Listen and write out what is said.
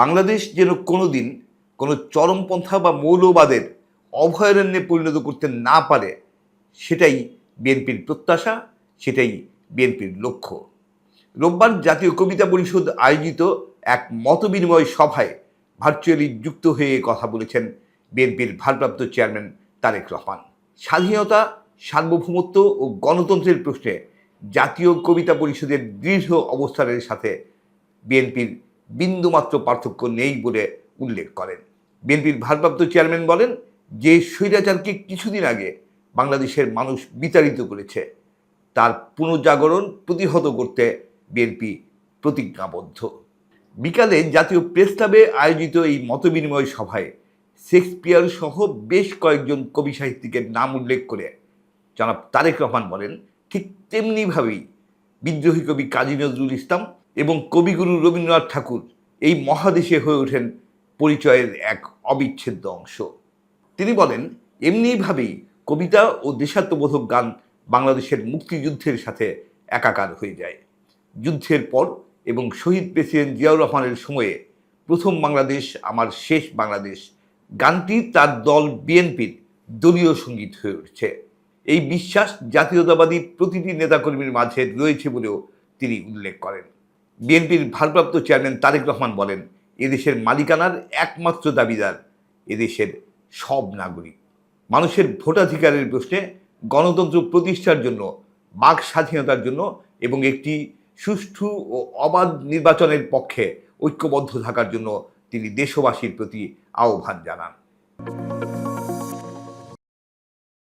বাংলাদেশ যেন কোনোদিন কোনো চরমপন্থা বা মৌলবাদের অভয়ারণ্যে পরিণত করতে না পারে, সেটাই বিএনপির প্রত্যাশা, সেটাই বিএনপির লক্ষ্য। রোববার জাতীয় কবিতা পরিষদ আয়োজিত এক মতবিনিময় সভায় ভার্চুয়ালি যুক্ত হয়ে কথা বলেছেন বিএনপির ভারপ্রাপ্ত চেয়ারম্যান তারেক রহমান। স্বাধীনতা, সার্বভৌমত্ব ও গণতন্ত্রের প্রশ্নে জাতীয় কবিতা পরিষদের দৃঢ় অবস্থানের সাথে বিএনপির বিন্দুমাত্র পার্থক্য নেই বলে উল্লেখ করেন। বিএনপির ভারপ্রাপ্ত চেয়ারম্যান বলেন, যে স্বৈরাচারকে কিছুদিন আগে বাংলাদেশের মানুষ বিতাড়িত করেছে, তার পুনর্জাগরণ প্রতিহত করতে বিএনপি প্রতিজ্ঞাবদ্ধ। বিকালে জাতীয় প্রেস ক্লাবে আয়োজিত এই মতবিনিময় সভায় শেক্সপিয়ার সহ বেশ কয়েকজন কবি সাহিত্যিকের নাম উল্লেখ করে জনাব তারেক রহমান বলেন, ঠিক তেমনিভাবেই বিদ্রোহী কবি কাজী নজরুল ইসলাম এবং কবিগুরু রবীন্দ্রনাথ ঠাকুর এই মহাদেশে হয়ে ওঠেন পরিচয়ের এক অবিচ্ছেদ্য অংশ। তিনি বলেন, এমনিভাবেই কবিতা ও দেশাত্মবোধক গান বাংলাদেশের মুক্তিযুদ্ধের সাথে একাকার হয়ে যায়। যুদ্ধের পর এবং শহীদ প্রেসিডেন্ট জিয়াউর রহমানের সময়ে প্রথম বাংলাদেশ, আমার শেষ বাংলাদেশ, গানটি তার দল বিএনপির দলীয় সংগীত হয়ে উঠছে। এই বিশ্বাস জাতীয়তাবাদী প্রতিটি নেতাকর্মীর মাঝে রয়েছে বলেও তিনি উল্লেখ করেন। বিএনপির ভারপ্রাপ্ত চেয়ারম্যান তারেক রহমান বলেন, এদেশের মালিকানার একমাত্র দাবিদার এদেশের সব নাগরিক। মানুষের ভোটাধিকারের প্রশ্নে গণতন্ত্র প্রতিষ্ঠার জন্য, বাক স্বাধীনতার জন্য এবং একটি সুষ্ঠু ও অবাধ নির্বাচনের পক্ষে ঐক্যবদ্ধ থাকার জন্য তিনি দেশবাসীর প্রতি আহ্বান জানান।